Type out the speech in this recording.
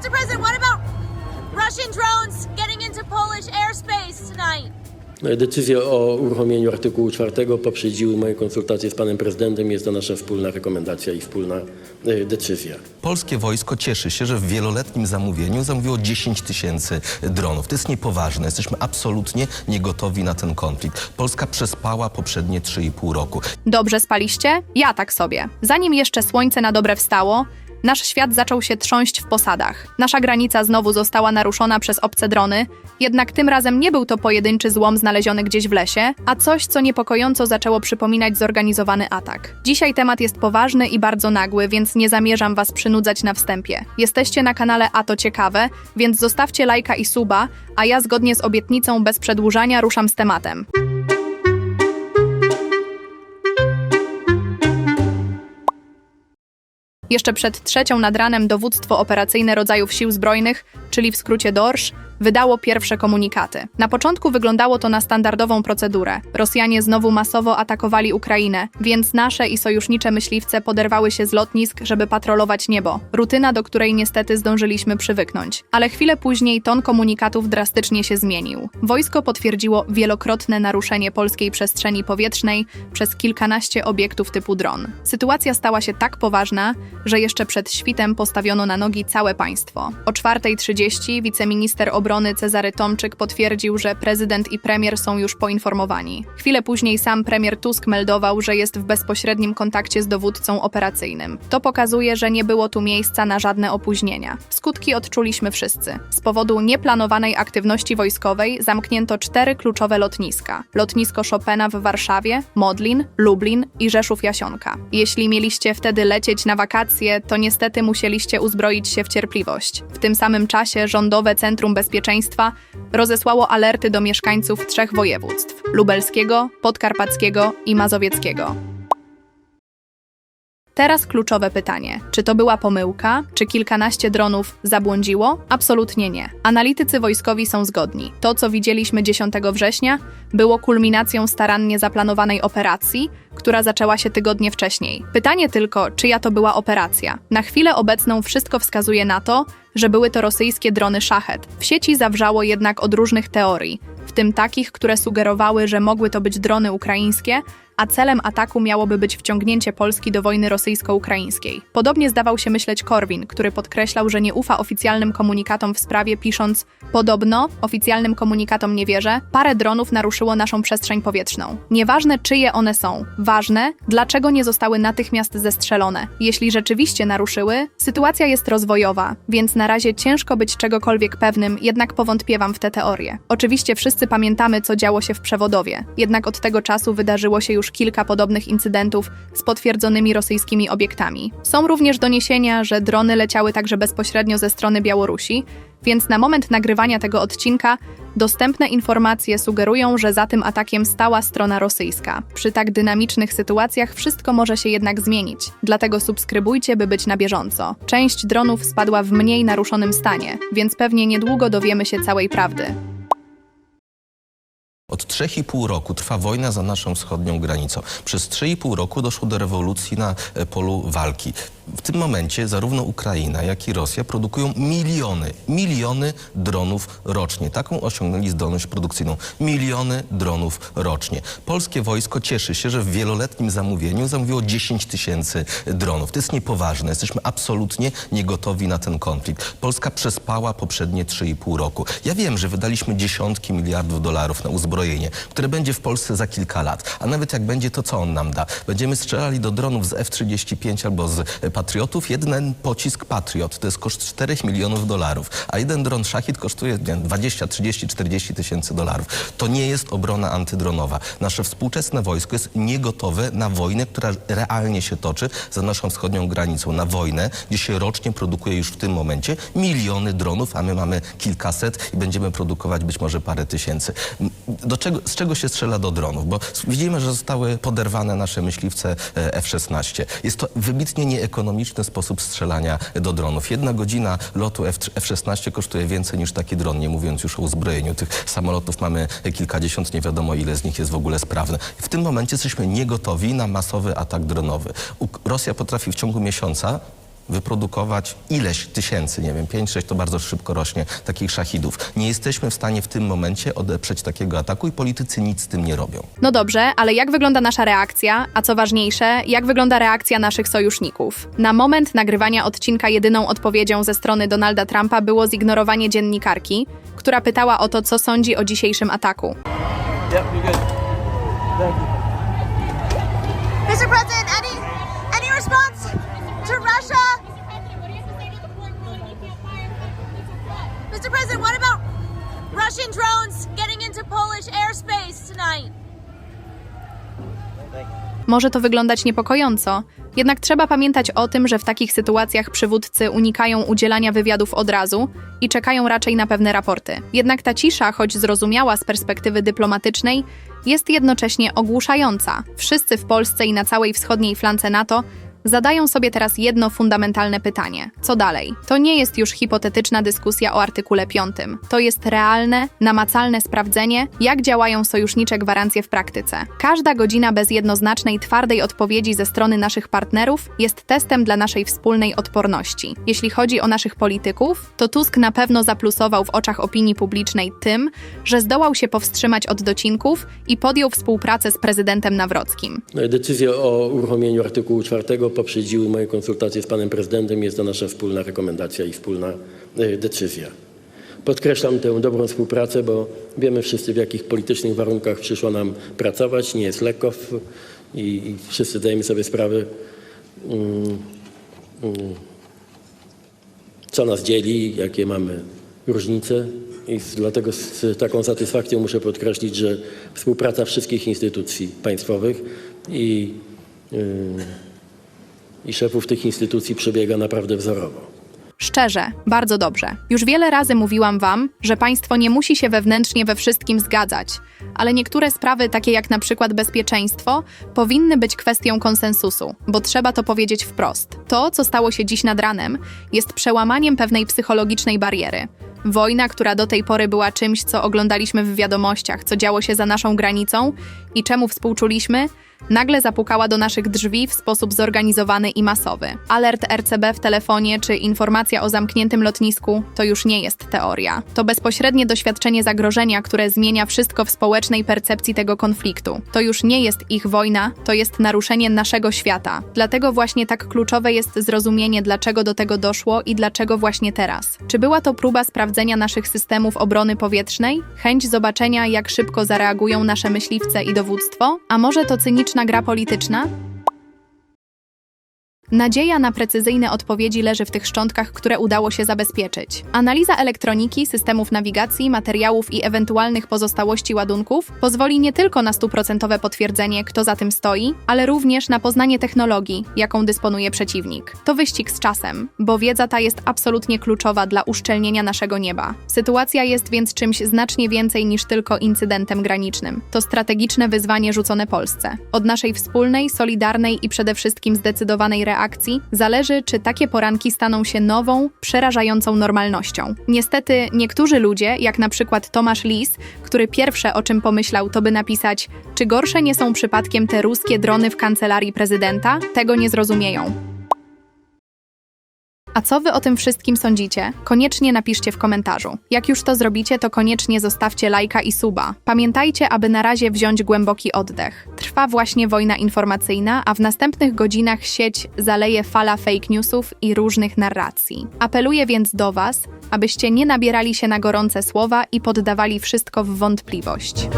Mr. President, what about Russian drones getting into Polish airspace tonight? Decyzję o uruchomieniu artykułu 4 poprzedziły moje konsultacje z panem prezydentem. Jest to nasza wspólna rekomendacja i wspólna e, decyzja. Polskie wojsko cieszy się, że w wieloletnim zamówieniu zamówiło 10 tysięcy dronów. To jest niepoważne. Jesteśmy absolutnie niegotowi na ten konflikt. Polska przespała poprzednie 3,5 roku. Dobrze spaliście? Ja tak sobie. Zanim jeszcze słońce na dobre wstało, nasz świat zaczął się trząść w posadach. Nasza granica znowu została naruszona przez obce drony, jednak tym razem nie był to pojedynczy złom znaleziony gdzieś w lesie, a coś, co niepokojąco zaczęło przypominać zorganizowany atak. Dzisiaj temat jest poważny i bardzo nagły, więc nie zamierzam was przynudzać na wstępie. Jesteście na kanale A to ciekawe, więc zostawcie lajka i suba, a ja zgodnie z obietnicą bez przedłużania ruszam z tematem. Jeszcze przed trzecią nad ranem dowództwo operacyjne rodzajów sił zbrojnych, czyli w skrócie DORSZ, wydało pierwsze komunikaty. Na początku wyglądało to na standardową procedurę. Rosjanie znowu masowo atakowali Ukrainę, więc nasze i sojusznicze myśliwce poderwały się z lotnisk, żeby patrolować niebo. Rutyna, do której niestety zdążyliśmy przywyknąć. Ale chwilę później ton komunikatów drastycznie się zmienił. Wojsko potwierdziło wielokrotne naruszenie polskiej przestrzeni powietrznej przez kilkanaście obiektów typu dron. Sytuacja stała się tak poważna, że jeszcze przed świtem postawiono na nogi całe państwo. O 4.30 wiceminister obrony Cezary Tomczyk potwierdził, że prezydent i premier są już poinformowani. Chwilę później sam premier Tusk meldował, że jest w bezpośrednim kontakcie z dowódcą operacyjnym. To pokazuje, że nie było tu miejsca na żadne opóźnienia. Skutki odczuliśmy wszyscy. Z powodu nieplanowanej aktywności wojskowej zamknięto cztery kluczowe lotniska. Lotnisko Chopina w Warszawie, Modlin, Lublin i Rzeszów-Jasionka. Jeśli mieliście wtedy lecieć na wakacje, to niestety musieliście uzbroić się w cierpliwość. W tym samym czasie Rządowe Centrum Bezpieczeństwa rozesłało alerty do mieszkańców trzech województw: lubelskiego, podkarpackiego i mazowieckiego. Teraz kluczowe pytanie. Czy to była pomyłka? Czy kilkanaście dronów zabłądziło? Absolutnie nie. Analitycy wojskowi są zgodni. To, co widzieliśmy 10 września, było kulminacją starannie zaplanowanej operacji, która zaczęła się tygodnie wcześniej. Pytanie tylko, czyja to była operacja? Na chwilę obecną wszystko wskazuje na to, że były to rosyjskie drony szachet. W sieci zawrzało jednak od różnych teorii, w tym takich, które sugerowały, że mogły to być drony ukraińskie, a celem ataku miałoby być wciągnięcie Polski do wojny rosyjsko-ukraińskiej. Podobnie zdawał się myśleć Korwin, który podkreślał, że nie ufa oficjalnym komunikatom w sprawie, pisząc: Podobno, oficjalnym komunikatom nie wierzę, parę dronów naruszyło naszą przestrzeń powietrzną. Nieważne, czyje one są, ważne, dlaczego nie zostały natychmiast zestrzelone. Jeśli rzeczywiście naruszyły, sytuacja jest rozwojowa, więc na razie ciężko być czegokolwiek pewnym, jednak powątpiewam w te teorie. Oczywiście wszyscy pamiętamy, co działo się w przewodowie, jednak od tego czasu wydarzyło się już kilka podobnych incydentów z potwierdzonymi rosyjskimi obiektami. Są również doniesienia, że drony leciały także bezpośrednio ze strony Białorusi, więc na moment nagrywania tego odcinka dostępne informacje sugerują, że za tym atakiem stała strona rosyjska. Przy tak dynamicznych sytuacjach wszystko może się jednak zmienić, dlatego subskrybujcie, by być na bieżąco. Część dronów spadła w mniej naruszonym stanie, więc pewnie niedługo dowiemy się całej prawdy. Od 3,5 roku trwa wojna za naszą wschodnią granicą. Przez 3,5 roku doszło do rewolucji na e, polu walki. W tym momencie zarówno Ukraina, jak i Rosja produkują miliony, miliony dronów rocznie. Taką osiągnęli zdolność produkcyjną. Miliony dronów rocznie. Polskie wojsko cieszy się, że w wieloletnim zamówieniu zamówiło 10 tysięcy dronów. To jest niepoważne. Jesteśmy absolutnie niegotowi na ten konflikt. Polska przespała poprzednie 3,5 roku. Ja wiem, że wydaliśmy dziesiątki miliardów dolarów na uzbrojenie, które będzie w Polsce za kilka lat. A nawet jak będzie, to co on nam da? Będziemy strzelali do dronów z F-35 albo z Patriotów. Jeden pocisk Patriot to jest koszt 4 milionów dolarów, a jeden dron Szachid kosztuje nie, wiem, 20, 30, 40 tysięcy dolarów. To nie jest obrona antydronowa. Nasze współczesne wojsko jest niegotowe na wojnę, która realnie się toczy za naszą wschodnią granicą. Na wojnę, gdzie się rocznie produkuje już w tym momencie miliony dronów, a my mamy kilkaset i będziemy produkować być może parę tysięcy. Do czego, z czego się strzela do dronów? Bo widzimy, że zostały poderwane nasze myśliwce e, F-16. Jest to wybitnie nieekonomiczny sposób strzelania do dronów. Jedna godzina lotu F- F-16 kosztuje więcej niż taki dron, nie mówiąc już o uzbrojeniu. Tych samolotów mamy kilkadziesiąt, nie wiadomo ile z nich jest w ogóle sprawne. W tym momencie jesteśmy niegotowi na masowy atak dronowy. Rosja potrafi w ciągu miesiąca wyprodukować ileś tysięcy, nie wiem, 5-6 to bardzo szybko rośnie, takich szachidów. Nie jesteśmy w stanie w tym momencie odeprzeć takiego ataku i politycy nic z tym nie robią. No dobrze, ale jak wygląda nasza reakcja? A co ważniejsze, jak wygląda reakcja naszych sojuszników? Na moment nagrywania odcinka jedyną odpowiedzią ze strony Donalda Trumpa było zignorowanie dziennikarki, która pytała o to, co sądzi o dzisiejszym ataku. Yep, you're good. Thank you. Mr. President, Może to wyglądać niepokojąco, jednak trzeba pamiętać o tym, że w takich sytuacjach przywódcy unikają udzielania wywiadów od razu i czekają raczej na pewne raporty. Jednak ta cisza, choć zrozumiała z perspektywy dyplomatycznej, jest jednocześnie ogłuszająca. Wszyscy w Polsce i na całej wschodniej flance NATO zadają sobie teraz jedno fundamentalne pytanie: co dalej? To nie jest już hipotetyczna dyskusja o artykule 5. To jest realne, namacalne sprawdzenie, jak działają sojusznicze gwarancje w praktyce. Każda godzina bez jednoznacznej, twardej odpowiedzi ze strony naszych partnerów jest testem dla naszej wspólnej odporności. Jeśli chodzi o naszych polityków, to Tusk na pewno zaplusował w oczach opinii publicznej tym, że zdołał się powstrzymać od docinków i podjął współpracę z prezydentem Nawrockim. Decyzję o uruchomieniu artykułu 4 poprzedziły moje konsultacje z panem prezydentem. Jest to nasza wspólna rekomendacja i wspólna e, decyzja. Podkreślam tę dobrą współpracę, bo wiemy wszyscy w jakich politycznych warunkach przyszło nam pracować. Nie jest lekko i, i wszyscy zdajemy sobie sprawę, mm, mm, co nas dzieli, jakie mamy różnice. I dlatego z taką satysfakcją muszę podkreślić, że współpraca wszystkich instytucji państwowych i, yy, i szefów tych instytucji przebiega naprawdę wzorowo. Szczerze, bardzo dobrze. Już wiele razy mówiłam wam, że państwo nie musi się wewnętrznie we wszystkim zgadzać, ale niektóre sprawy, takie jak na przykład bezpieczeństwo, powinny być kwestią konsensusu, bo trzeba to powiedzieć wprost. To, co stało się dziś nad ranem, jest przełamaniem pewnej psychologicznej bariery. Wojna, która do tej pory była czymś, co oglądaliśmy w wiadomościach, co działo się za naszą granicą i czemu współczuliśmy, nagle zapukała do naszych drzwi w sposób zorganizowany i masowy. Alert RCB w telefonie czy informacja o zamkniętym lotnisku to już nie jest teoria. To bezpośrednie doświadczenie zagrożenia, które zmienia wszystko w społecznej percepcji tego konfliktu. To już nie jest ich wojna, to jest naruszenie naszego świata. Dlatego właśnie tak kluczowe jest zrozumienie, dlaczego do tego doszło i dlaczego właśnie teraz. Czy była to próba sprawdzenia naszych systemów obrony powietrznej? Chęć zobaczenia, jak szybko zareagują nasze myśliwce i dowództwo? A może to cyniczna gra polityczna? Nadzieja na precyzyjne odpowiedzi leży w tych szczątkach, które udało się zabezpieczyć. Analiza elektroniki, systemów nawigacji, materiałów i ewentualnych pozostałości ładunków pozwoli nie tylko na stuprocentowe potwierdzenie, kto za tym stoi, ale również na poznanie technologii, jaką dysponuje przeciwnik. To wyścig z czasem, bo wiedza ta jest absolutnie kluczowa dla uszczelnienia naszego nieba. Sytuacja jest więc czymś znacznie więcej niż tylko incydentem granicznym. To strategiczne wyzwanie rzucone Polsce. Od naszej wspólnej, solidarnej i przede wszystkim zdecydowanej reakcji zależy, czy takie poranki staną się nową, przerażającą normalnością. Niestety, niektórzy ludzie, jak na przykład Tomasz Lis, który pierwsze o czym pomyślał, to by napisać, czy gorsze nie są przypadkiem te ruskie drony w kancelarii prezydenta, tego nie zrozumieją. A co wy o tym wszystkim sądzicie? Koniecznie napiszcie w komentarzu. Jak już to zrobicie, to koniecznie zostawcie lajka i suba. Pamiętajcie, aby na razie wziąć głęboki oddech. Trwa właśnie wojna informacyjna, a w następnych godzinach sieć zaleje fala fake newsów i różnych narracji. Apeluję więc do was, abyście nie nabierali się na gorące słowa i poddawali wszystko w wątpliwość.